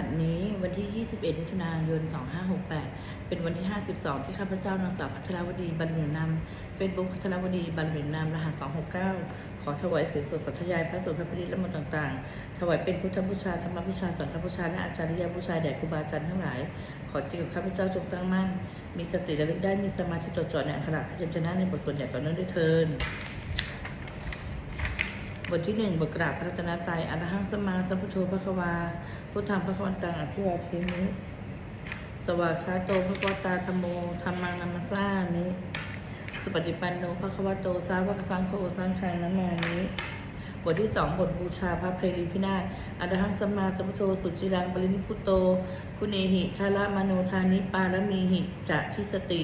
บัดนี้วันที่ 21 มิถุนายน 2568 เป็นวันที่ 52 ที่ข้าพเจ้านางสาวพัทรวดีบรรลุนำเฟซบุ๊กพัทรวดีบรรลุนำรหัส 269 ขอถวายเสียงสดสัทยายพระสงฆ์พระพิริและมนต์ต่างๆ ถวายเป็นพุทธบูชาธรรมบูชาสังฆบูชาและอาจาริยบูชาแด่ครูบาอาจารย์ทั้งหลาย ขอจิตของข้าพเจ้าจงตั้งมั่น มีสติระลึกได้มีสมาธิจดจ่อในอักขระพยัญชนะในบทสวดอย่างต่อเนื่องด้วยเทินบทที่หนึ่งบทกราบพระรัตนตรัยอรหังสมมาสัมพุทโธพระควา พุทธังพระควันตังอภิวาเทมิสวากขาโตพระกวตาธรรมโมธรรมังนามาสามิสุปฏิปันโนพระควโตสาวกสังโฆสังฆังนามามิบทที่สองบทบูชาพระเพรีพินาศอรหังสัมมาสัมพุทโธสุจิรังปรินิพุโต คุณเอหิทาระมโนทานิปาละมีหิจะทิสติ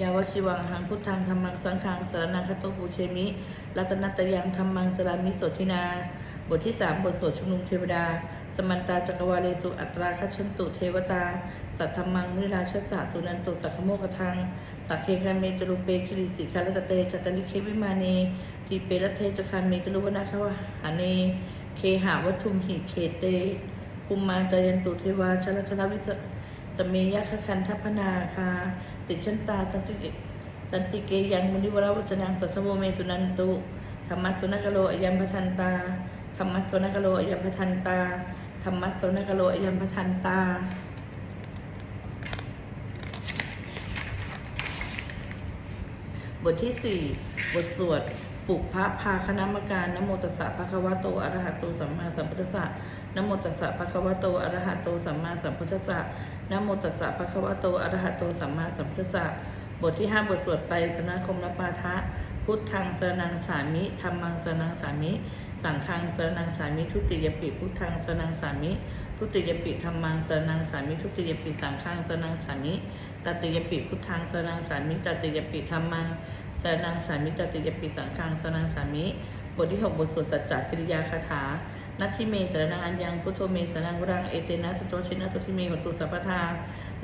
ยาวชิวังหังพุทธังธรรมังสังฆังสารนังคโตปูเชมิ รัตนัตยังธรรมังจรามิโสทินา บทที่สามบทสวดชุมนุมเทวดา สมันตาจักรวาเลสุอัตราคัจฉันตุเทวตา สัทธมังนิราชสะสุนันตุสักขโมกทังสักเคคันเมจรุเปคิริสิคาลตเตจัตตลิเควิมาเนทีเปรตเทจคันเมกลุวนาคาวหาเนเคหาวัตุมหิเขเตภูมมาจายันตุเทวาชลชลวิสสเมยะคคันทัพนาคา ติชันตาสันติเกสันติเกยังมุนิวราวจนังสัทโมเมสุนันตุธรรมสุนกโลอยัมพทันตาธรรมสสุนกโลอยัมพทันตา ธรรมสสุนกโลอยัมพทันตา บทที่สี่บทสวดปุกพระพาคณะมการนโมตัสสะภะคะวะโตอะระหะโตสัมมาสัมพุทธัสสะนโมตัสสะภะคะวะโตอะระหะโตสัมมาสัมพุทธัสสะนโมตัสสะภะคะวะโตอะระหะโตสัมมาสัมพุทธัสสะบทที่ห้าบทสวดไตรสนาคมนปาทะ พุทธังสรนังฉามิธรรมังสรนังฉามิ สังฆังสรนังฉามิ ทุติยปิพุทธังสรนังฉามิ ทุติยปิธรรมังสรนังฉามิ ทุติยปิสังฆังสรนังฉามิตติยปิพุทธังสรนังฉามิตติยปิธรรมังสรนังสามิตติยปิสังฆังสรนังสามิ บทที่หกบทสวดสัจจกิริยาคาถานัตถิเมสรนังอัญญังพุทโธเมสรนังวรังเอเตนะสโตชินะสุทิเมหตุสัพพทา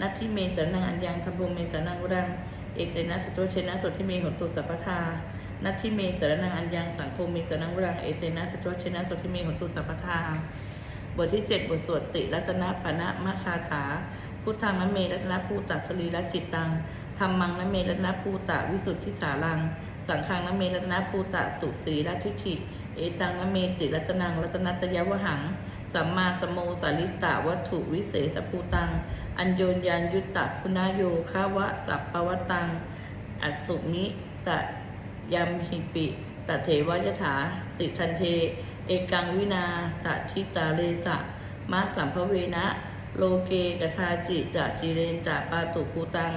นัตถิเมสรนังอัญญังธรรมโมเมสรนังวรังเอเตนะสโตชินะสุทิเมหตุสัพพทา นัตถิเมสรนังอัญญังสังโฆเมสรนังวรังเอเตนะสโตชินะสุทิเมหตุสัพพทาบทที่เจ็ดบทสวดติรัตนปณะมะคาถา พุทธังนเมรัตนภูตัสรีรจิตตังธรรมังนเมรัตนภูตะวิสุทธิสารัง สังฆังนเมรัตนภูตะสุสีรทิฏฐิ เอตังนเมติรัตนังรัตนัตยวหัง สัมมาสมโมสาลิตะวัตถุวิเศษภูตัง อัญโยนยานยุตตะคุณาโยคาวะสัพปวตัง อสุมิตะ ยัมหิปิตะเทวยถา ติทันเท เอกังวินาตะทิตาเลสะมาสัมภเวนะ โลเกกทาจิจะจิเรนจะปาตุภูตัง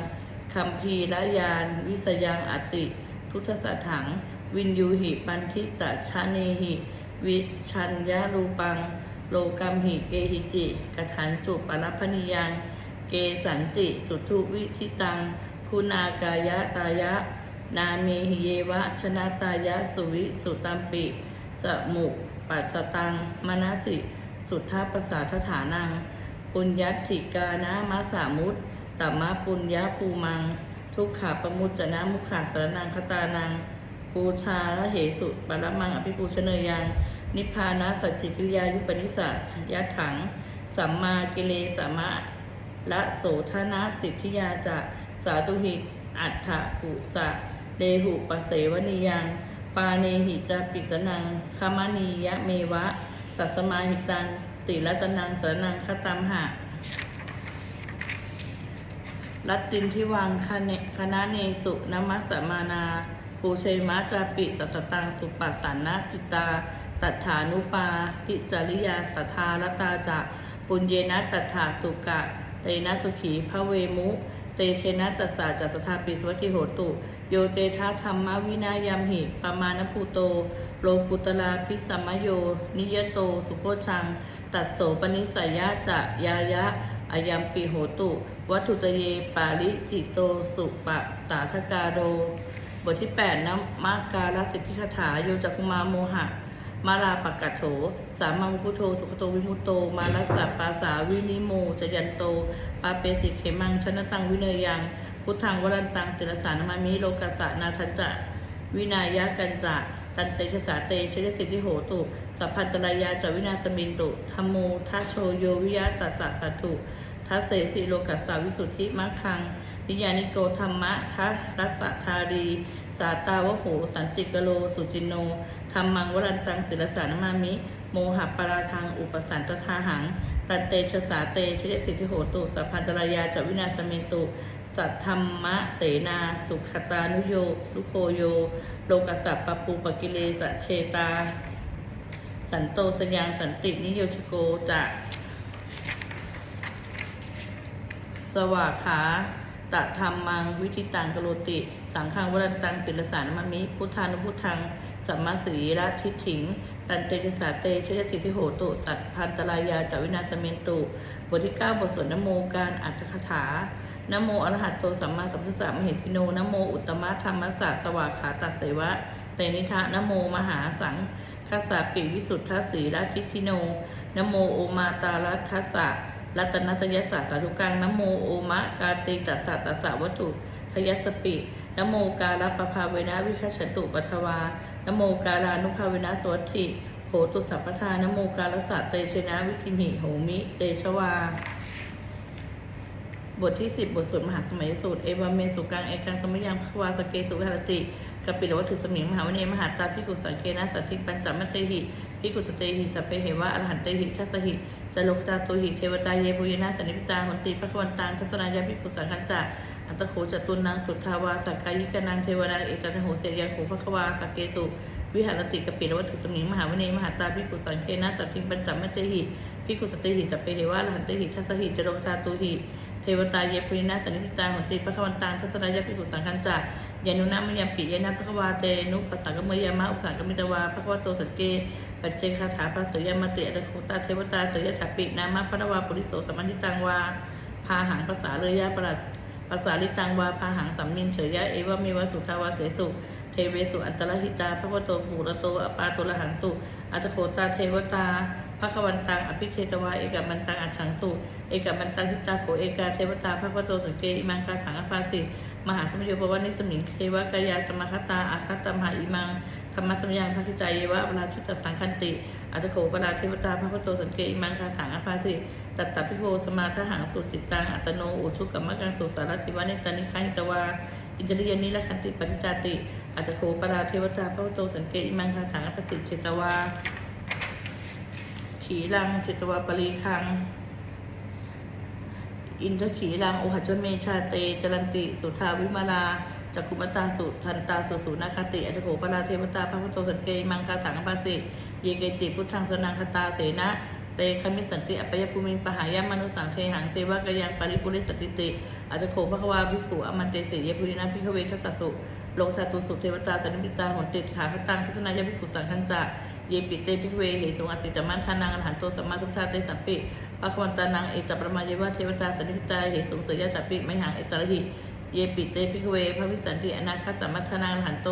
คัมภีระยาน วิสยังอติ ทุตสถัง วินยูหิปันทิตะชะเนหิ วิชัญญารูปัง โลกัมหิเกหิจิกถันจุปรัพนิยัง เกสันจิ สุทุวิธิตัง คุณากายะตายะ นาเมหิเยวะชนะตายะสุวิสุตัมปิสมุปัสตังมนสิ สุทธาปสาทฐานัง ปุญญัติกานะมาสามุตตมะปุญญาภูมัง ทุกขาปมุจจนะมุขาสารนังคตานัง ปูชาละเหสุปรมังอภิปูชเนยยัง นิพพานะสัจจิกิริยายุปนิสัยะถัง สัมมากิเลสมะละโสธนะสิทธิยาจะสาธุหิอัฏฐกุสะ เลหุปเสวนิยัง ปาเนหิจาปิสนังคามนียะเมวะ ตัสมาหิตัง ติรัตนังสรนังคตัมหะรัตตินทิวังคเนคณะเนสุนมัสสมานา ปูเชยมะจาปิสัสตังสุปัสสันนจิตตา ตัฏฐานุปาพิจาริยาสัทธารตาจะปุญเยนะตัฐาสุกะเตนะสุขีพระเวมุ เตเชนะตัสสาจัสสทาปิสวัติโหตุ โยเตทาธรรมวินายามหิปามานภูโต โลกุตลาพิสัมโย นิยโต สุโพชัง ตัสโสปนิสัยยะจะยายะอายัมปิโหตุ วัตถุจเยปาลิจิโต สุปะสาธกาโรบทที่ 8นะมาการสิทธิคถาโยจักุมาโมหะ มาลาปกัตโถ สามังพุทโธสุขโตวิมุตโต มาลัสสะปาสาวินิโมจยันโต ปาเปสิเขมังชนะตังวิเนยยัง พุทธังวรันตังศิลสานามามิโลกัสสะนาทัจจะ วินายะกันจะตันเตชะสาเตชยสิทธิโหตุ สัพพันตรายาจวินาสมินตุธรรมโมทัชโชโยวิยะตัสสะสัตถุทัสเสสิโลกัสสาวิสุทธิมัคคัง นิยานิโกธรรมะทัรัสสะธารี สาตาวโห สันติกโล สุจินโนธรรมังวรันตังศิลสานมามิ โมหะปราทัง อุปสันตทาหัง ตันเตชะสาเตชยสิทธิโหตุ สัพพันตรายาจวินาสเมนตุ สัทธรรมะเสนา สุขตานุโยลุโคโย โลกัสสะปปปูปกิเลสะเชตา สันโตสยางสันตินิโยชโกจะสวากขาตะธรรมังวิธิตังกโรติ สังฆังวรันตังศิลสานมมิพุทธานุพุทธังสัมมาสีระทิฏฐิง ตันเตชะสาเตชยสิทธิโหตุ สัตพันตรายาจาวินาสเมนตุบทที่เก้าบทสวดนโมการอัตถคถานโมอรหัตโตสัมมาสัมพุทธะมเหสิโนนโมอุตตมะธรรมสสะสวากขาตัดเสวะเตนิทะนโมมหาสังคัสสะปิวิสุทธสีราทิทิโนนโมโอมาตารัทัสสะรัตนัตยสสะสาธุกังนโมโอมะกาติตัสสะตัสสะวัตถุทยสปิ นโมกาลปภาเวนะวิคัชตุปัทวานโมกาลานุภาเวนะสวัตถิโหตุสัพพทานโมกาลสะเตชนะวิธิมิโหมิเตชวา บทที่10บทสวดมหาสมัยสูตร เอวาเมสุกังเอกังสมยังพควาสเกสุหรติกปิลวัตถุสมิงมหาวเนมหาตาพิกุสังเกนะสัตถิปัญจมัตเตหิพิกุสเตหิสัพเพเหวะอรหันเตหิทัสสหิจโลกตาตุหิเทวตาเยปุยนาสันนิพิตาหนติพระควันตังทัศนายาพิกุสังคัญจะ อันตโขจตุนังสุทธาวาสักกายิกนังเทวนาเอตตะโหเสยยังโขพระควาสักเกสุวิหารติกปิลวัตถุสมิงมหาวเนมหาตาพิกุสังเกนะสัตถิปัญจมัตเตหิพิกุสเตหิสัพเพเหวะรหันเตหิทัสหิจโลกตาตุหิเทวตาเยปุรินาสันนิพิตาหนติพระควันตังทัศนายาภิกุสังคัญจายานุนามยามปิยานาพระควาเตนุปัสสังกมยามะอุปสังกมิตวาพระควาโตสักเกปัจเจคาถาภาสยามติอรคุตาเทวตาสยถาปินามะพระวาปุริโสสัมมัญญิตังวาพาหังภาษาเลยยะประหลัด ภาษาลิตังวาพาหังสัมมินเฉยยะเอวเมวสุทาวาเสสุ เทเวสุอันตรหิตาพระวโตภูระโตอปาโตระหังสุ อัตโคตาเทวตาพระควันตังอภิเทตวาเอกมันตังอัจฉังสุเอกมันตังทิตาโขเอกาเทวตาพระวโตสังเกอิมังคาถังอภาสิมหาสมโยปวันิสมิงเทวกายาสมคตาอาคตมหาอิมัง ธรรมสัมยังทักขิตาเยวะเวลาทิตสังคันติอัตโขปราเทวตาพระวโตสังเกอิมังคาถังอภาสิตัตตพิโภสมาทหังสุจิตตังอัตโนอุชุกัมมะกังสุสารติวานิตานิคาหิตวาอินทริยนิละคันติปฏิจาติอัตโขปราเทวตาพระวโตสังเกอิมังคาถังอภาสิจิตวาขีรังจิตวาปรีคังอินทขีรังโอหัจจเมชาเตจรันติ สุทาวิมาลา จักขุมตาสุทันตาสุสุนาคติอัตโขปราเทวตาพระพุทโตสันเกมังคาถังอภาสิเยเกจิพุทธังสนังคตาเสนะเตคมิสันติอัปยภูมิปหายามนุสังเทหังเทวกยังปริปุริสติติอัตโขภควาภิกขุอมันเตสิยปุรินาภิกเวทัสสุโลกธาตุสุเทวตาสันนิปิตาหนติขาคตังทัศนายภิกขุสังคัญจะเยปิเตภิกเวเหสงอติตมันทานังอรหันโตสัมมาสัมพุทธาเตสัมปิปะควันตานังเอตประมาเยวะเทวตาสันนิพิตาเหสงเสยยะจัปปิไมหังเอตระหิ เยปิเตพิกเวพระวิสันติอนาคตมัทนาหันโต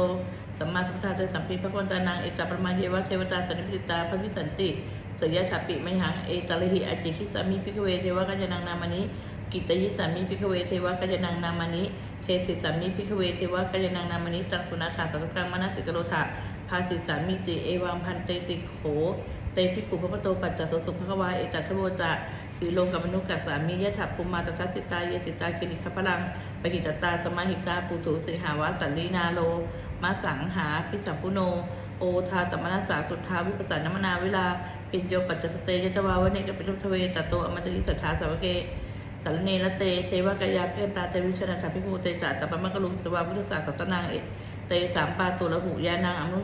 สัมมาสัมพุทธาเตสัมพีพระคนตานังเอตประมาเยวะเทวตาสันนิปิตาพระวิสันติเสยยะฉัปปิไมหังเอตระหิอจิคิสามิพิกเวเทวกัจจนังนามานิกิตยิสามิพิกเวเทวกัจจนังนามานิเทศิสามิพิกเวเทวกัจจนังนามานิตังสุนัถาสัตตังมนัสสิกโรธา ภาสิสามิติเอวังพันเตติโข เตภิกุพระปโตปัจจสสุภควาเอตัทโวจะสีโลกับมนุกัสสามิยะถัภูมาตทัสสิตาเยสิตาคิริคพลังปหิตตาสมาหิตาปุถุสิหาวาสันลีนาโลมาสังหาพิสัพุโน โอทาตมนัสสาสุทธาวิปัสสนมนาเวลาปิญโยปัจจสเตยตวาวเนกปิทุทเวตโตอมตริสัทธาสาวเกสารเนละเต เทวกายาเพื่อนตาเตวิชนาถาพิภูเตจัตตปะมะกลุงสวาพุทธศาสสนางเอ เตสามปาตุละหุยานางอนุ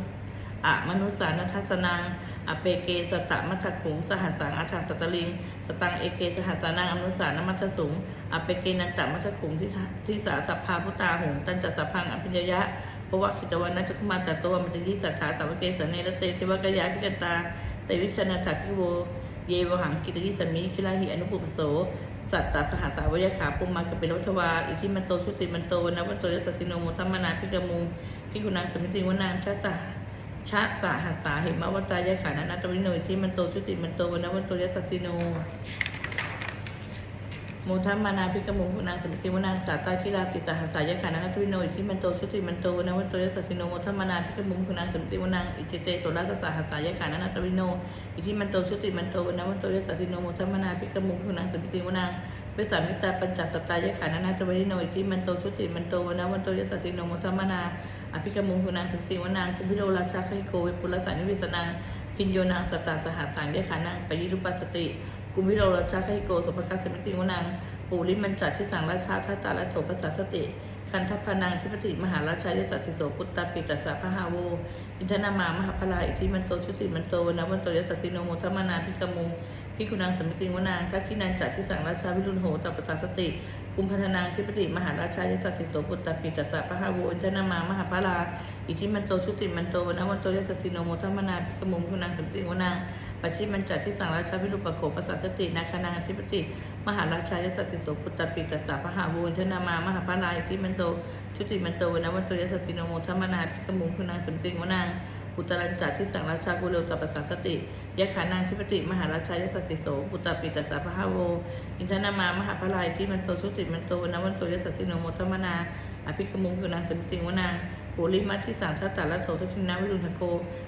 อะมนุสานัทสนังอเปเกสตะมัทขุงสหัสสังอัฏฐสตลิง สตังเอเกสหัสสานังอนุสานมัทสุงอเปเกนันตมัทขุงที่ที่สาสัพพาพุตาหงตันจัสพังอภิญญยะเพราะว่าคิตวันนัจจคุมาตตัวมันติยิสัทธาสาวเกสเนละเตเทวกยาพิกันตาเตวิชนาถาพิโว เยวหังกิตยิสมิคิลาหิอนุปุปโส สัตตสหัสาวายขาปุมมากเป็นรัชวา อิทิมันโตชุติมันโตวันะวันโตยสสสิโนโมทัมมนาพิกมูพิกุนังสมิติวนางชาตาชาสาหัสาเหมวัตตายขานานาตวิโนอิทิมันโตชุติมันโตวันะวันโตยสสสิโน โมทัมมานาพิกมุงคุณนางสมิติวนางสาตาคิลาติสหัสายขานันทวิโนอิทิมันโตชุติมันโตวนวันโตยสัสสิโนโมทัมมานาพิกมุงคุณนางสมิติวนางอิจิเตโสรัสสหัสายขานันทวิโนอิทิมันโตชุติมันโตวนวันโตยสัสสิโนโมทัมมานาพิกมุงคุณนางสมิติวนางเวสามิตาปัญจสตายขานันทวิโนอิทิมันโตชุติมันโตวนวันโตยสัสสิโนโมทัมมานาอภิกมุงคุณนางสมิติวนางกุพิโรราชาคหิโกเวปุรสานิวิสนางพิญโยนางสตาสหัสสังยขานังปยิรุปัสสติ กุมพิโรราชาคหิโกสุภคัสสมิติวนางปูริมันจัดที่สังราชาทัตตาและโถภาษาสติ คันทพนังทิปติมหาราชาเดสัสสิโสปุตตาปิตัสสะพะหาโว อินทนามามหาพลาอิทธิมันโตชุติมันโตวันนวันโตยสัสสิโนโมทัมมานาพิกมุงพิกุนังสมิติวนางทักขินันจัดที่สังราชาวิรุณโหตปัสสาสติกุมพันธนางทิปติมหาราชาเดสัสสิโสปุตตปิตัสสะพะหาโวอินทนามามหาพลาอิทธิมันโตชุติมันโตวันนวันโตยสัสสิโนโมทัมมานาพิกมุงพิกุนังสมิติวนางปัจฉิมันจัดที่สังราชาวิรุปโขภาษาสตินาคานาธิปติมหาราชายสัสสิโสพุตตปิตัสสะพหาวูนทนามามหาพลายที่มันโตชุติมันโตวนวันโตยสัสสิโนโมทัมมนาพิกมุงคุณนางสมติงวนางอุตรัญจัดที่สังราชากุโลตปัสสาสติยะขานางธิปติ มหาราชายสัสสิโสพุตตปิตัสสะพะหโว อินทนามามหาพระลายที่มันโตชุติมันโตวนวันโตยสัสสิโนโมทมนา อภิกมุงคุณนางสมติงวนางโหริมัทที่สังทัตตาละโททคินาวิรุณโก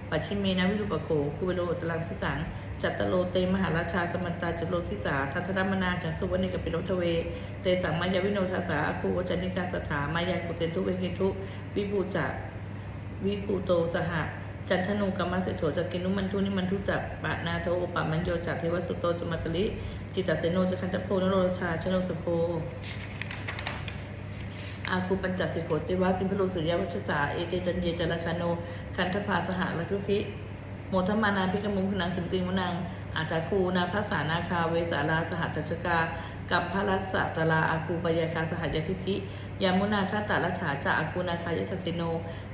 ปัจฉิเมนะวิรุปโขคุเบโลตรังที่สัง จัตตโลเตมหาราชาสมันตาจตุโลทิสาทัทธรมนาจังสุวรรณิกปิโรทเว เตสังมายาวิโนทาสาอคูวจันนิกาสถามายากุเตนทุเวกินทุวิภูจัก วิภูโตสหะจันทนุกรรมเสโถจักกินุมันทุนิมันทุจักปะนาโทปะมันโยจักเทวสุโตจุมัตลิจิตตเสโนจักขันตโพนโรชาชโนสโพอาคูปัญจสิโขติวาติพโลสุริยวัชสาเอเตจันเยจรชาโนคันธภาสหวัตุพิโมทมานาพิกมุงคุนังสิมติงวนังอาตาคูนาภาษานาคาเวสาลาสหัตชกา กับพระรัสตลาอาคูปยาคาสหัยทิพิยามุนาทัตาลัฐาจาอาคูนาคายชสิโน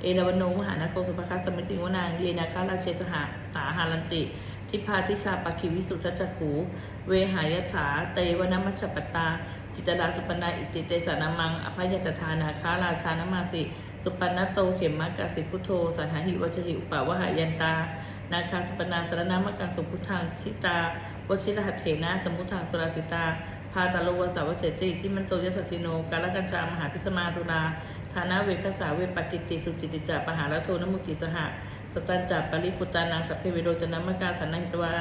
เอราวนโนมหานาโคสุภคัสสมิติวนางเยนาคาราเชสหาสาหารันติทิพาทิชาปคิวิสุทธจักขูเวหายถาเตวนมัชปตา จิตตดาสุปนาอิติเตสานามัง อภัยตทานาคาราชานามาสิ สุปนนโตเขมมะกาสิพุทโธสันหาหิวัชหิอุปาวหายันตา นาคาสปนาสารนามกังสุพุทธังชิตาวชิรหัตเถนะสมุทังสุราสิตา พาตาโลวสาวเสติที่มันโตยสัสสิโน กาลกัญชามหาพิสมาสุนาฐานะเวคสาเวปจิติสุจิติจาปหาลโทนมุติสหะสตันจัปริปุตานังสัพเพเวโรจนามกาสันนังตวา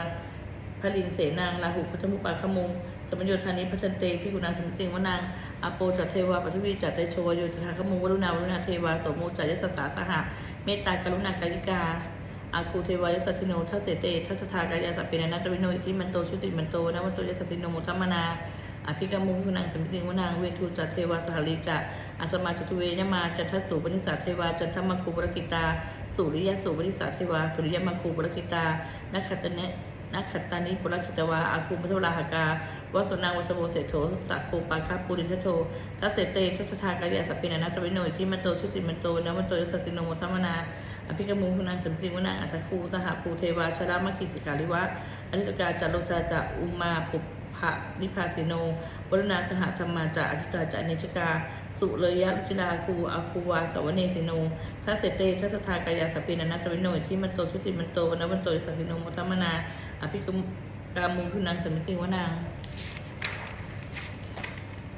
พลิงเสนางลาหุพัทมุปาขมุง สมัญโยธานิพัฒนเตพิกุณาสมติงวนางอาโปจัตเทวาปทุวีจัตเตโชวโยตถาขมุงวรุณาวรุณาเทวาสโมจัยสสาสหะเมตตากรุณากายิกา อาคูเทวายสัติโนทัสเสเตทัสทากายาสัพเพนันตวิโนอิทิมันโตชุติมันโตนะวันโตยสัติโนมุทัมนาอภิกรรมุขุนังสมิติวนางเวทูจัตเทวาสหลิจะอาสมาจตุเวยมาจัทสูปนิสาเทวาจันทมคูปรกิตาสุริยสูปนิสาเทวาสุริยมคคูปรกิตานักขัตเน นักขัตตานิปุรคิตวาอาคูปทุราหกาวสนางวสโวเสโถสักโคปาคาปูรินทโททัสเสเตทัสทากายาสพปินานาตวิโนที่มันโตชุติมันโตนะมันโตยสัสสิโนมทัมมนาอภิกรมุงคุนังสมติวนาอัตคูสหภูเทวาชรามกิสิกาลิวะอธิตกาจารุชาจะอุมาปุ พะนิพาสิโนวรุณาสหธรรมาจะอธิตาจะอเนชกา สุเลยยะลุจิลาคูอาคูวาสวเนสิโนทัสเสเตทัสทากายาสปินานาตวิโนที่มันโตชุติมันโตวนะมันโตสัสสิโนมทัมนา อภิกรมกามุงคุนังสมิติวนาง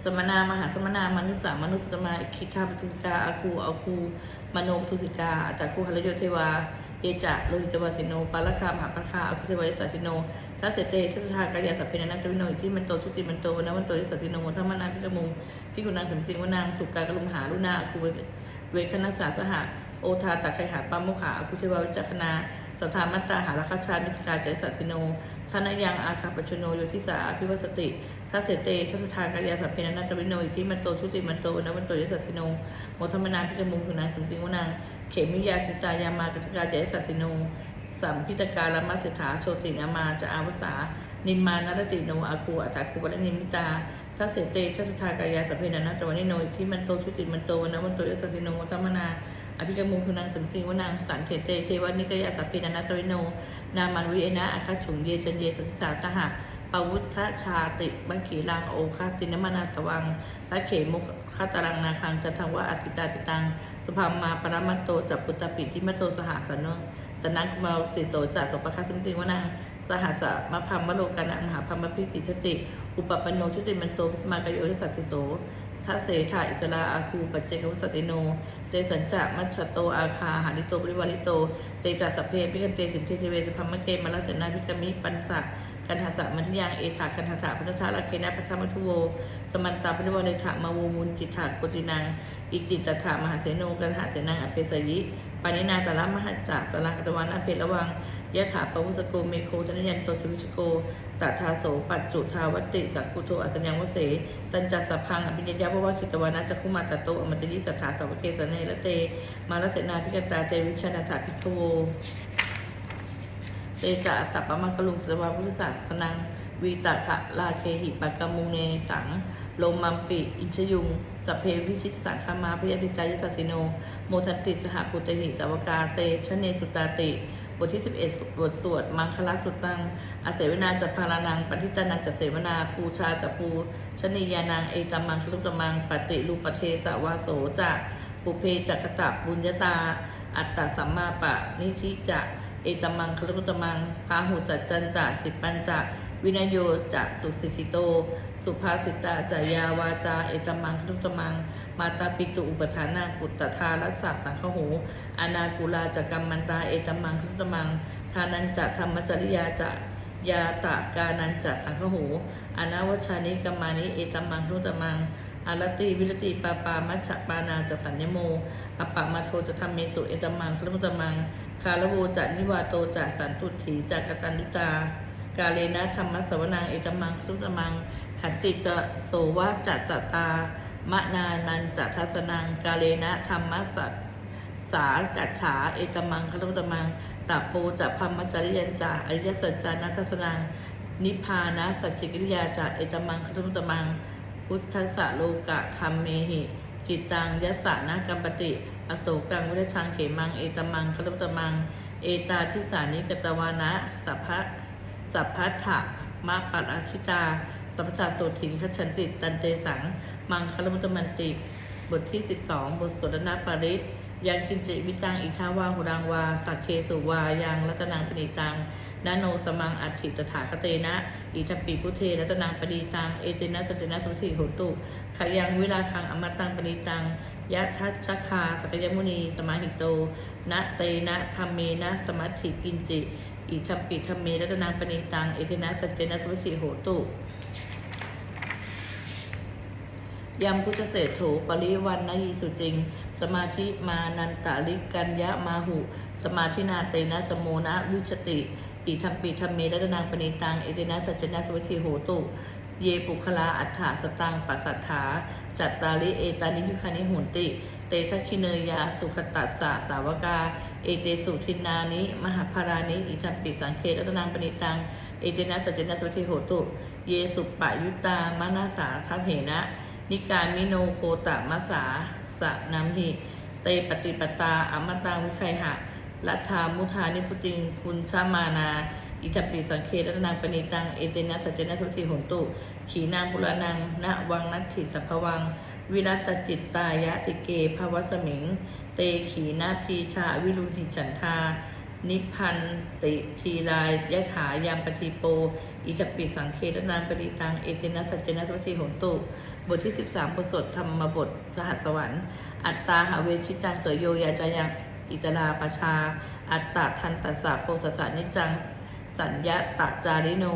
สมนามหาสมนามนุสามนุสตมาคิทาปจุกาอาคูอาคูมโนปทุสิกาอัตตาคูหรโยเทวาเยจะโลหิตวาสิโนปาลคามหาปะคาอาคุเทวายสัสิโน ทัสเสเตทัสทากายาสัพเพนันตวิโนอิที่มันโตชุติมันโตวันนวันโตยสัสสิโนโมทัมมนาพิกมุงพิกุนังสมติวนางสุกากรุมหาลุนาคูเวคณะสาสหะโอทาตักไคหาปามุขาอคุเทวาวิจักขณาสัทธามัตตาหาราคาชามิสกาเจสัสิโนทานายังอาคาปัจจโนโยทิสาอภิวัสติทัสเสเตทัสทากายาสัพเพนันตวิโนอิที่มันโตชุติมันโตวันนวันโตยสัสสิโนโมทัมมนาพิกมุงคุนังสมติวนางเขมิยาชิตายามากัจจกาเจสัสิโน สัมพิตการละมัสสิทธาโชตินามาจะอาวสา นิมมานรติโนอาคูอัตตาคูปรนิมิตาทัสเสเตทัสทากายาสัพเพนันตวันิโนที่มันโตชุติมันโตวันนวันโตยสัสสิโนโมทัมมนาอภิกรมุงคุนังสมติวนางสันเทเตเทวานิกยาสัพเพนันตวิโน นามันวิเอนะอาคาฉุงเยจันเยสัสสาสหะปวุฒชาติบังขีรังโอคาตินมนาสวังทัเขมุขตารังนาคังจันทังวะอสิตาติตังสภามาปรมัตโตจับปุตตปิทิมโตสหสันน สนักุมาติโสจัสปะคาสมติวนาสหัสมะพัมมะโลกานะมหาพัมมพิติทติ อุปปปนโนชุติมันโตสมากายโยทิสัสสิโสทัเสถาอิสลาอาคูปัจเจกวสติโน เตสัญจะมัชโตอาคาหานิโตปริวาริโต เตจัสสพเพพิกันเตสิทธิเทเวสพัมมะเกมลเสนาพิกมิปัญจกันหาสะมัทยังเอถากันหาสะพุทธาลเคนะพัทธมัทุโว สมันตาปริวาริถามาโวมุนจิตถาโกจินัง อิติตถามหาเสโนกันหาเสนังอเปสยิ ปานินาตาลมหัจจสลังกตวันอเพระวังยะถาปวุสโกเมโคธนยันโตชวิชโกตถาโสปัจจุทาวัตติสักกุโทอัสัญญังวเส ตัญจัสพังอภิญญาภวะคิตวานะจักขุมาตโตอมตยิสัทธาสาวเกสเนละเต มาลเสนาพิกตาเตวิชนาถาภิโวเตจะอัตตปะมังคลุงสวาพุทธศาสนังวีตะขะลาเคหิปะกะมุงเนสัง โลมัมปิ อินชยุง สัพเพวิชิตสังคามาพยาธิกายสัสสิโน โมทันติสหปุตติสาวกาเตชเนสุตาติ บทที่ 11 บทสวด มังคลสุตัง อาเสวนาจัพารานังปฏิตานังจัเสวนาปูชาจัปูชนียานัง เอตมังคลุตมัง ปฏิรูปเทสวาโสจะปุเพจักตะบุญญาตา อัตตสัมมาปะนิธิจะ เอตมังคลุตมังพาหุสัจจันจะสิปัญจะ วินโยจะสุสิกิโต สุภาสิตาจายาวาจา เอตมังคุตมัง มาตาปิจุอุปทานากุตตทารัสสะสังคโหอนากุลาจกรรมมันตา เอตมังคุตมัง ทานันจะธรรมจริยาจะยาตากานันจะสังคโหอนาวชานิกรรมานิ เอตมังคุตมังอารติวิรติปาปามัชฌปานาจะสัญญโมอปปะมาโทจะทำเมสุเอตมังคลุตมัง คาลโวจะนิวาโตจะสันตุถีจากกตันตุตา กาเลนะธรรมสวนังเอตมังคลุตมัง ขันติจะโสวะจัสสตามะนานันจะทัสนังกาเลนะธรรมสัตสากัจฉาเอตมังคลุตมังตัปโปจะพัมมจริยันจาอริยสัจจานัทัสนังนิพพานะสัจจิกิริยาจะเอตมังคลุตมังพุทธสะโลกะธรรมเมหิจิตตังยสสานากัมปติ อโศกังวิรชังเขมังเอตมังคลุตมัง เอตาทิสานิกตวานะสัพพะ สัพพัทธะมะปัตอาชิตา สัพพะโสถินขชันติตันเตสัง มังคลมุตมันติ บทที่ 12 บทสนทนาปาริตยังกินจิวิตังอิทาวาหุรังวา สักเคสุวายังรัตนังปณิตังนาโนสมังอัติตถาคเตนะ อิทัปปิพุเทรัตนังปณิตัง เอเตนะสัจนะสุทิโหตุขยังเวลาคังอมตังปณิตังยะทัชคาสกยมุนี สมาหิโตนะเตนะธรรมเมนะสมัติกินจิ อิทัปปิธมเมรัตนังปณิตัง เอเตนะสัจจนะสุทิโหตุยำพุทธเศรษโถปริวันนยีสุจริง สมาธิมานันตาลิกัญญามาหุ สมาธินาเตนะสมโมนะวิชติ อิทัมปีธรรมเมรัตนางปณิตัง เอเตนะสัจจนะสวัติโหตุเยปุคลาอัฏฐาสตังปัสสัทธาจัตตาลิเอตานิยุคานิหุนติ เตทัคคิเนยา สุขตัสสะสาวกา เอเตสุทินานิ มหาภารานิ อิทัมปิสังเครัตนางปณิตัง เอเตนะสัจจนะสวัติโหตุ เยสุปะยุตา มานาสาทัพเหนะ นิการมิโนโคตะมัสสาสะนัมหิ เตปฏิปตาอมตังวิไคหะลัทธามุทานิพุติง คุณชามานา อิจปิสังเครัตนังปณิตัง เอเตนะสัจเจนะสุติโหนตุ ขีนางบุรนังณวังนัตถิสัพพวัง วิรัตจิตตายะติเกภวสมิง เตขีนาพีชาวิรุหิฉันทา นิพพันติทีรายยะถายามปฏิโป อิจปิสังเครตนังปณิตัง เอเตนะสัจเจนะสุติโหนตุ บทที่ 13บทสดธรรมบทสหัสวรรค์ อัตตาหาเวชิตังเสยโยยาจายังอิตราปชา อัตตาทันตัสสะโพสสะนิจัง สัญญาตจาริโน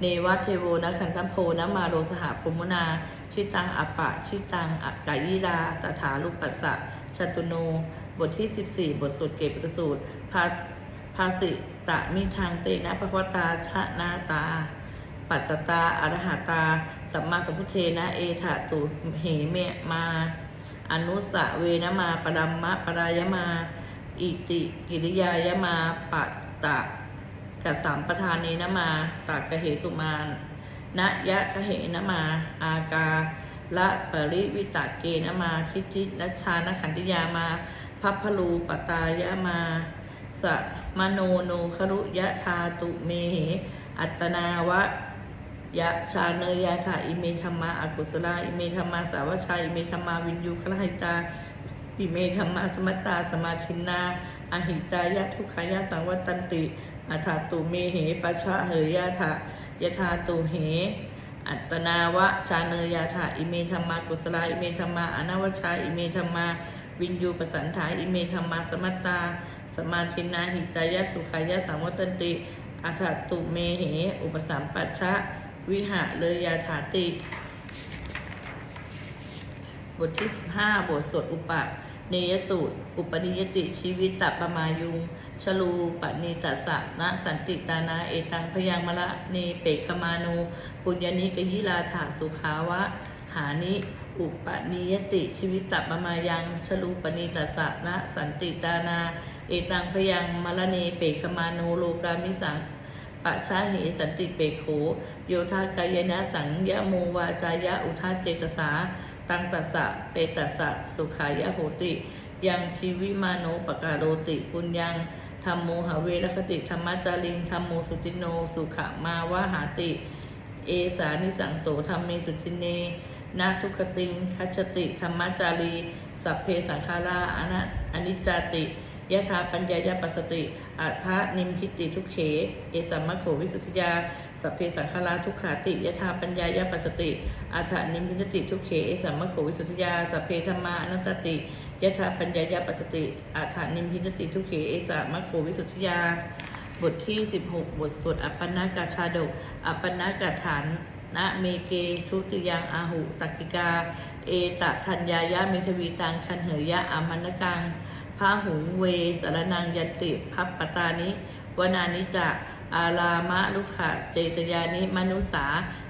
เนวะเทโวนะคันทัมโพนะมาโรสหพรมุนา ชิตังอปะ ชิตังอักกายิลาตถาลุปัสสะชตุโน บทที่ 14 บทสวดเกประสูตรภาภาสิตะมิทางเตนะภควตาชะนาตา ปัสสตาอรหตา สัมมาสัมพุทเทนะเอถะตุเหเมมา อนุสะเวนะมาปดัมมะปรายมา อิติกิริยายมาปัตตะ กัสสามประธานเนนะมาตากะเหตุมานนยะคะเหนะมา อากาละปริวิตาเกนะมาทิจินัชชานขันติยามาพัพพลูปตายะมาสะมโนโนครุยะธาตุเมเห อัตนาวะยะชาเนยยะถาอิเมธรรมาอากุศลาอิเมธรรมาสาวชาอิเมธรรมาวินยูคลหิตา อิเมธรรมาสมตตาสมาธินนาอหิตายะทุกขายะสังวัตตันติ อัฏฐตุเมเหปัชะเหยยะถายะธาตุเห อัตนาวะชาเนยาถาอิเมธรรมากุศลาอิเมธรรมาอนาวชาอิเมธรรมา วินยูปสันถาอิเมธรรมาสมัตตา สมาธินาหิตายะสุขายะสังวัตันติอัฏฐตุเมเห อุปสัมปัชชะวิหะเลยยาถาติ บทที่ 15 บทสวดอุปะเนยสูตร อุปนิยติชีวิตตปมายุง ชลูปณิตัสสะนะสันติตานาเอตังพยังมะละเนเปคมานูปุญญานิกยิลาถาสุขาวะ หานิอุปนิยติชีวิตตปมายังชลูปณิตัสสะนะสันติตานา เอตังพยังมะละเนเปคมานูโลกามิสังปะชาเหสันติเปโขโยธากายนะสังยะโมวาจายะอุทาเจตสาตังตัสสะเปตัสสะสุขายะโหติ ยังชีวิมาโนปการโรติปุญญัง ธรรมโมหเวรคติธรรมจาริงธรรมโมสุติโน สุขมาวะหาติ เอสานิสังโสธรรมเมสุจินเนนาทุคติงคัจติธรรมจารี สัพเพสังฆาราอนิจจติ ยะธาปัญญายาปัสสติอัฏฐนิมพิติทุกเข เอสัมมะโขวิสุทธิยา สัพเพสังขาราทุกขาติยะธาปัญญายาปัสสติอัฏฐนิมพิติทุกเข เอสัมมะโขวิสุทธิยา สัพเพธรรมานัตติยะธาปัญญายาปัสสติอัฏฐนิมพิติทุกเข เอสัมมะโขวิสุทธิยา บทที่ 16 บทสวดอัปปนากาชาดก อัปปนากาฐานนะเมเกทุติยังอาหุตักกิกา เอตะทัญญายะเมทวีตังคันเหยยะอามันนกัง พาหุงเวสารนังยติพัปปตานิวนานิจะอารามะลุขะเจตยานิมนุสา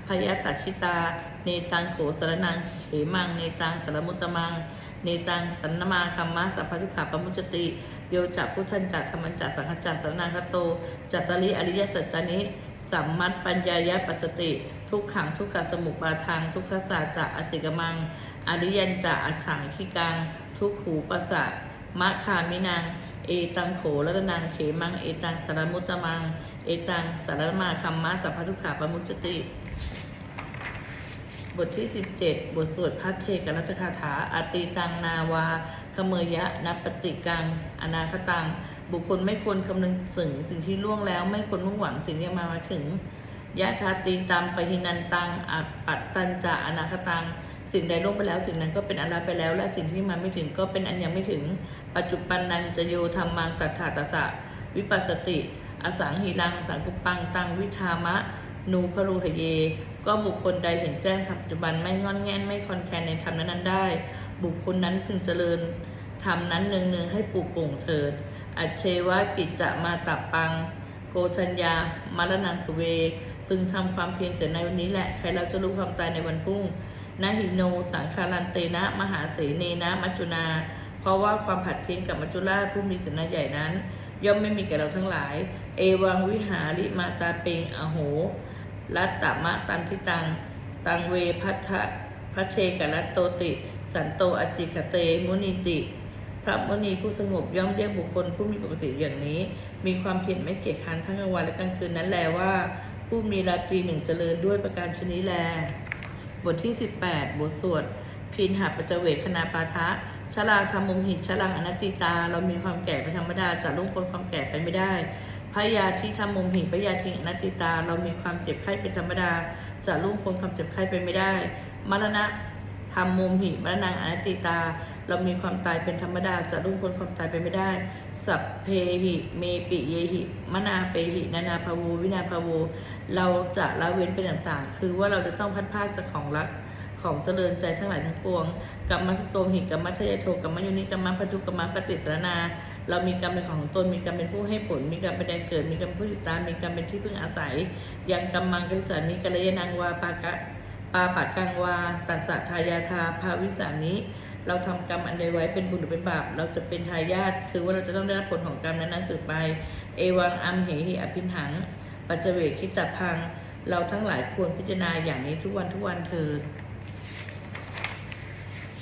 พยตัชิตา เนตังโขสารนังเขมัง เนตังสารมุตมัง เนตังสันนมาคัมมะสัพพทุขาปมุจติ โยจักพุทธันจักธรรมจักสังฆจักสารนังคโต จัตตริอริยสัจจานิสัมมัตปัญญายะปัสสติ ทุกขังทุกขสมุปาทาง ทุกขศาสจะอติกมัง อริยันจะอฉังขีกัง ทุกขูปัสสะ มะคามินังเอตังโขรัตนังเขมัง เอตังสารมุตตมัง เอตังสารมาคัมมะสัพพทุขาปมุจติ บทที่ 17 บทสวดพัทเทกรัตคาถาอาตีตังนาวาขเมยะนัปติกัง อนาคตัง บุคคลไม่ควรคำนึงถึงสิ่งที่ล่วงแล้วไม่ควรมุ่งหวังสิ่งที่มามาถึงยะทาตีตัมปหินันตังอัปปัตตันจะอนาคตัง สิ่งใดล่วงไปแล้ว สิ่งนั้นก็เป็นอนละไปแล้ว และสิ่งที่มาไม่ถึงก็เป็นอันยังไม่ถึง ปัจจุบันนังจะโยธรรมังตัถาตสะวิปัสสติ อสังหิรังสังกุปังตังวิธามะ นูพรูหเย ก็บุคคลใดเห็นแจ้งธรรมปัจจุบันไม่งอนแง่นไม่คอนแคนในธรรมนั้นได้ บุคคลนั้นพึงเจริญธรรมนั้นเนืองๆให้ปลูกโป่งเถิด อัจเชวะกิจจะมาตับปัง โกชัญญามารนังสเว พึงทำความเพียรเสียในวันนี้แหละ ใครเราจะรู้ความตายในวันพรุ่ง นะหิโนสังคารันเตนะ มหาเสเนนะมัจจุนา เพราะว่าความผัดเพี้ยนกับมัจจุราชผู้มีศีลใหญ่นั้น ย่อมไม่มีแก่เราทั้งหลาย เอวังวิหาริมาตาเปงอโห รัตตมะตันทิตัง ตังเวพัทะพระเทกรัตโตติ สันโตอจิคเต มุนิติพระมุนีผู้สงบย่อมเรียกบุคคลผู้มีปกติอย่างนี้ มีความเพียรไม่เกียจคร้านทั้งกลางวันและกลางคืนนั้นแลว่า ผู้มีราตรีหนึ่งเจริญด้วยประการชนิดแล บทที่ 18 บทสวดพินหัปจเวคณาปาทะชลาธรรมุมหิตชลังอนัตติตา เรามีความแก่เป็นธรรมดาจะล่วงพ้นความแก่ไปไม่ได้พยาธิธรรมุมหิพยาธิอนัตติตา เรามีความเจ็บไข้เป็นธรรมดาจะล่วงพ้นความเจ็บไข้ไปไม่ได้ มรณะ ธรรมมุมหิมรณังอนัตติตา เรามีความตายเป็นธรรมดาจะล่งพ้นความตายไปไม่ได้ สัพเพหิเมปิเยหิมนาเปหินานาภาวูวินาภาวูเราจะละเว้นเป็นต่างๆ คือว่าเราจะต้องพัดพาจากของรักของเจริญใจทั้งหลายทั้งปวงกัมมัสโตหิกัมมัทยโทกัมมยุนิกัมมัพันธุกัมมัปฏิสรณาเรามีกรรมเป็นของตน มีกรรมเป็นผู้ให้ผล มีกรรมเป็นแดนเกิด มีกรรมผู้ติดตาม มีกรรมเป็นที่พึ่งอาศัย ยังกรรมังกิสานิกัลยานังวาปากะ ปาปัดกังวาตัสสะทายาทาภาวิสานิเราทำกรรมอันใดไว้เป็นบุญหรือเป็นบาป เราจะเป็นทายาทคือว่าเราจะต้องได้รับผลของกรรมนั้นๆสืบไป เอวังอัมเหหิอภินหัง ปัจเจเวคิตพัง เราทั้งหลายควรพิจารณาอย่างนี้ทุกวันทุกวันเถิด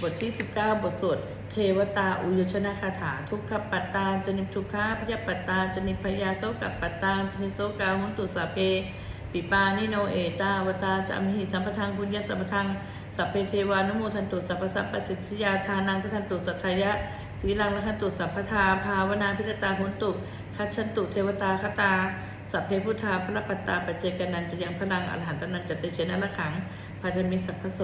บทที่ 19 บทสวดเทวตาอุยชนะคาถา ทุกขปัตตาจนิทุกขาพยาปัตตาจนิพยาโสกับปัตตาจนิโสกาหุนตุสาเพ ปิปานิโนเอตาวตาจามหิสัมปทังบุญญาสัมปทังสัพเพเทวานุโมทันตุสัพพสัพปสิทธิยาทานังทันตุสัทธายะสีลังละคันตุสัพพทาภาวนาพิตตาหุนตุคัจฉันตุเทวตาคตาสัพเพพุทธาพระปัตตาปัจเจกนันจะยังพลังอรหันตนันจัตเตเชนะละขังพัทมิสัพพโส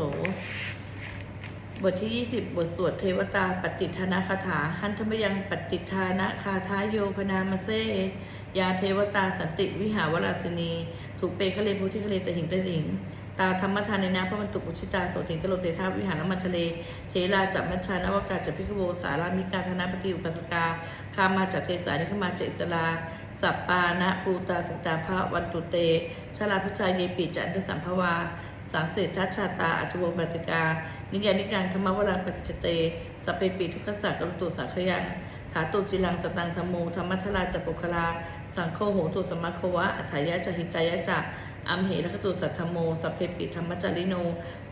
บทที่ 20 บทสวดเทวตาปฏิทนาคาถา หันธมยังปฏิทานะคาทายโยพนามาเซยาเทวตาสันติวิหาวราสินี ถูกเปคะเลภูทิคะเลตหิงตะหิงตาธรรมทานในนาพระมันตุปุชิตาโสถิงกโลเตทาวิหารน้ำมันทะเล เทลาจับมัชชานวากาจับพิกโวสารามิกาธนาปฏิอุปสกาคามาจัตเทสานิขมาจัอิสลาสัปปานะปูตาสุตาภะวันตุเต ชลาพุชายเยปิจันทสัมภวาสังเสทัชชาตาอัจวงปฏิกา นิยานิการธรรมวรังปฏิจเตสพเปปิทุกขสักกรุตุสังขยัง ถาตุจิลังสตังธรมโมธรรมัทลาจัปปุคลา สังโฆโหตุสมัควะ อัฏฐายะจหิตายะจะอัมเหรคตุสัทธโมสัพเพปิธรรมจาริโน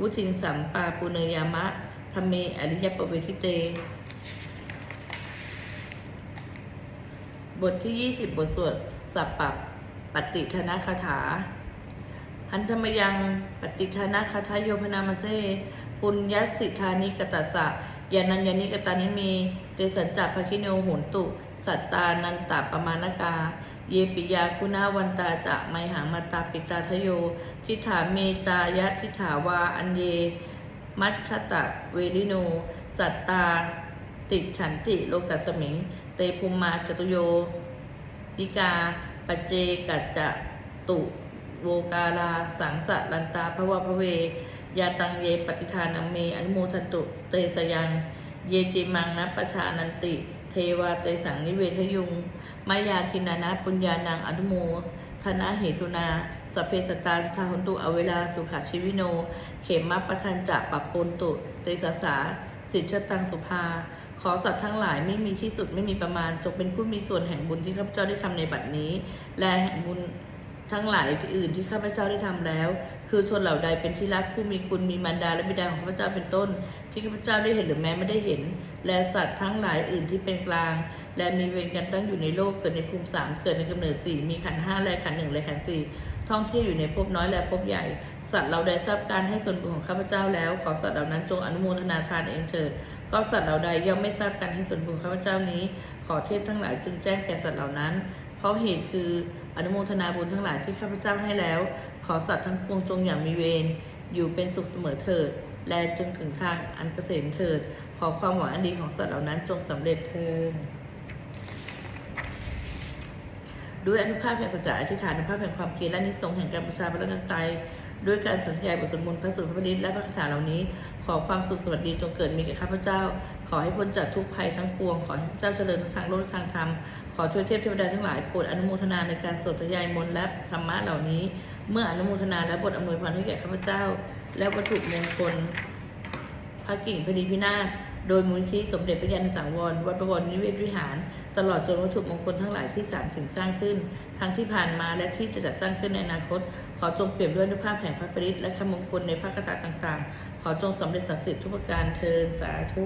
วุทิงสัมปาปุเนยามะธรรมเมอริยปเวทิเต บทที่ 20 บทสวดสัปปปฏิทนาคาถา หันธรรมยังปฏิทนาคาทายโยพนามาเซปุญญสิทธานิกตัสสะ ยานัญญานิกตานิเม เตสัญจัภคิโนโหนตุ สัตตานันตาปมานกา เยปิยาคุณาวันตาจะไมหังมาตาปิตาทโย ทิฏฐาเมจายะทิฏฐาวาอันเย มัชชตะเวริโน สัตตา ติฉันติโลกัสสมิง เตภูมมาจตุโยนิกาปเจกัจจะตุโวกาลาสังสะลันตาภวะพะเว ยาตังเยปฏิทานังเมอนุโมทตุเตสยังเยจิมังนัปชานันติ เทวาเตสังนิเวทยุงมายาทินานาปุญญานังอนุโมธนาเหตุนาสพเพสตาสทาหุนตุอเวลาสุขชีวิโน เขมมะปะทันจะปัปปุนตุเตสสาสิทธตังสุภา ขอสัตว์ทั้งหลายไม่มีที่สุดไม่มีประมาณจงเป็นผู้มีส่วนแห่งบุญที่ข้าพเจ้าได้ทำในบัดนี้ และแห่งบุญทั้งหลายอื่นที่ข้าพเจ้าได้ทำแล้ว คือชนเหล่าใดเป็นที่รักผู้มีคุณมีมารดาและบิดาของข้าพเจ้าเป็นต้น ที่ข้าพเจ้าได้เห็นหรือแม้ไม่ได้เห็น และสัตว์ทั้งหลายอื่นที่เป็นกลาง และมีเวรกันตั้งอยู่ในโลกเกิดในภูมิสามเกิดในกำเนิดสี่มีขันห้าและขันหนึ่งและขันสี่ท่องเที่ยวอยู่ในภพน้อยและภพใหญ่ สัตว์เราใดทราบการให้ส่วนบุญของข้าพเจ้าแล้ว ขอสัตว์เหล่านั้นจงอนุโมทนาทานเองเถิด ก็สัตว์เหล่าใดย่อมไม่ทราบการให้ส่วนบุญข้าพเจ้านี้ ขอเทพทั้งหลายจึงแจ้งแก่สัตว์เหล่านั้น เพราะเหตุคืออนุโมทนาบุญทั้งหลายที่ข้าพเจ้าให้แล้ว ขอสัตว์ทั้งปวงจงอย่างมีเวรอยู่เป็นสุขเสมอเถิด และจงถึงทางอันเกษมเถิด ขอความหวังอันดีของสัตว์เหล่านั้นจงสำเร็จเถิดด้วยอนุภาพแห่งสัจจะอธิษฐานอนุภาพแห่งความเพียรและนิสงแห่งการบูชาพระรัตนตรัยด้วยการสัญญาบทสวดมนต์พระสุตพระฤทธิ์และพระคาถาเหล่านี้ ขอความสุขสวัสดีจงเกิดมีแก่ข้าพเจ้า ขอให้พ้นจากทุกภัยทั้งปวง ขอให้เจ้าเจริญทั้งทางโลกทางธรรม ขอช่วยเทพเทวดาทั้งหลายโปรดอนุโมทนาในการสวดทยายมนต์และธรรมะเหล่านี้ เมื่ออนุโมทนาและบทอำนวยพรให้แก่ข้าพเจ้า และวัตถุมงคลพระกิ่งพอดีพินาศโดยมูลที่สมเด็จพระยาณสังวร วัดประวรนิเวศวิหาร ตลอดจนวัตถุมงคลทั้งหลายที่สามสิ่งสร้างขึ้น ทั้งที่ผ่านมาและที่จะจัดสร้างขึ้นในอนาคต ขอจงเปรียบด้วยนุภาพแห่งพระปริตและคำมงคลในพระคาถาต่างๆ ขอจงสำเร็จศักดิ์สิทธิ์ทุกประการเทินสาธุ